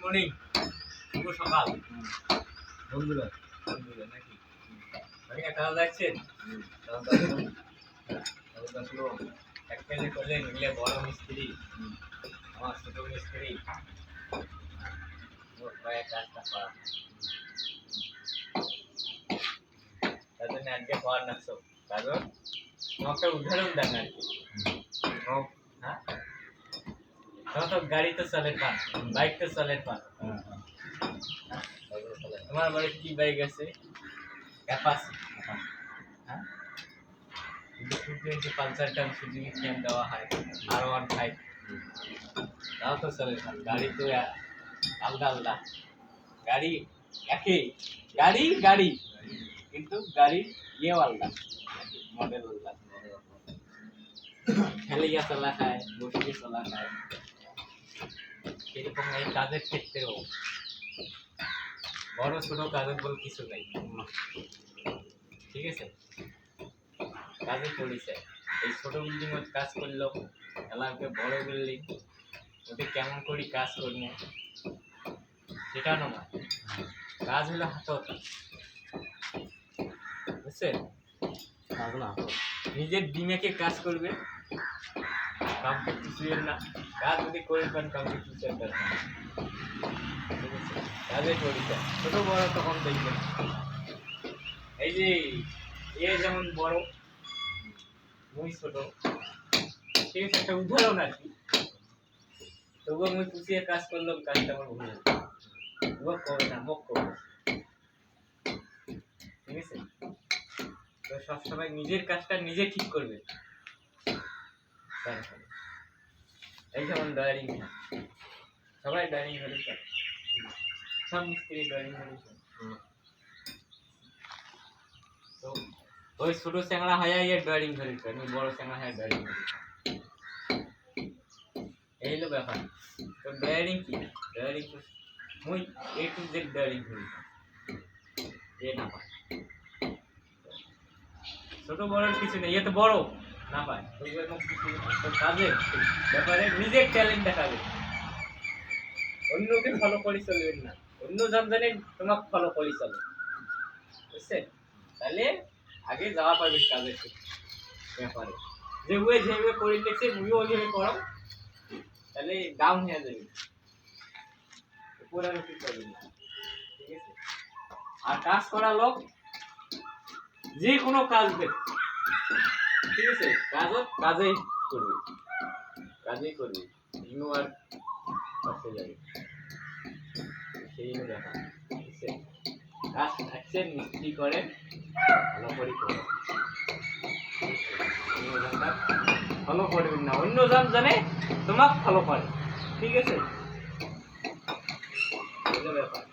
Morning নাকি? অনেক কাজ যাচ্ছেন এক কাজে করলেন বড় মিস্ত্রি, আমার ছোট মিস্ত্রি। কয়েক কাজটা করা তার জন্য আজকে পাওয়ার নাকছো কারণ তোমাকে উদাহরণ দেন আর কি হ্যাঁ তোমার তো গাড়ি তো চলে পান বাইক তো চলে কি বাইক আছে? ক্যাপাসি হ্যাঁ? চলে পান গাড়ি তো আলাদা আলাদা। গাড়ি একই গাড়ি গাড়ি, কিন্তু গাড়ির ইয়েও আলাদা মডেল আলাদা। খেলিয়া চলা খায় বসিয়ে চলা খায় সেরকম এই কাজের ক্ষেত্রেও বড় ছোট কাজের বল কিছু নাই। ঠিক আছে? কাজে পড়েছে এই ছোট বিল্ডিং কাজ করল এলাকে বড় বিল্ডিং ওতে কেমন করি কাজ করবে সেটা নয়। কাজ হলো হাতত। বুঝছেন নিজের দিমেকে কাজ করবে কাউকে কিছুই না। কাজ যদি করে পান কাউকে কিছু একটা না। ঠিক আছে? কাজে ছোট বড় তখন দেখবেন এই যে, এ যেমন বড়, মুই ছোট আছে একটা উদাহরণ আর কি। তবুও মুই পুষিয়ে কাজ করলাম কাজটা আমার ভুল। তবুও করবে না, মুখ করবে ঠিক আছে? তো সবসময় নিজের কাজটা নিজে ঠিক করবে। তারপরে এই যেমন ডয়ারিং সবাই ডয়ারিং ঘরে সব মিস্ত্রি ঘরে তো ওই ছোট চ্যাংড়া হয় ডয়ারিং ঘরে ওই বড় চ্যাংড়া হয় ঘরে এই হলো ব্যাপার। তো ডয়ারিং কি? ডয়ারিং মুই এ টু জেড ডয়ারিং ঘরে এ না ছোট বড়র কিছু নেই এ তো বড়। না পায়। ওই রকম কিছু কাজে ব্যাপারে নিজের ট্যালেন্ট দেখাবে। অন্যকে ফলো করে চলবেন না। অন্য জন জানে তোমাকে ফলো করে চলে। বুঝছেন তাহলে আগে যাওয়া পারবে কাজের ব্যাপারে। যে ওয়ে যেভাবে করে দেখছে মুইও ওইভাবে করো তাহলে ডাউন হয়ে যাবে। উপরে আর কি করবে না। ঠিক আছে? আর কাজ করা লোক যে কোনো কাজ দেখ ঠিক আছে? কাজ কাজেই করবে। কাজেই করবে। ইনু আর পাশে যাবে। সেই ব্যাপার কাজ থাকছেন মিস্ত্রি করেন ভালো করে করেন ফলো করবেন না, অন্য জন জানে, তোমাকে ফলো করে। ঠিক আছে? ব্যাপার।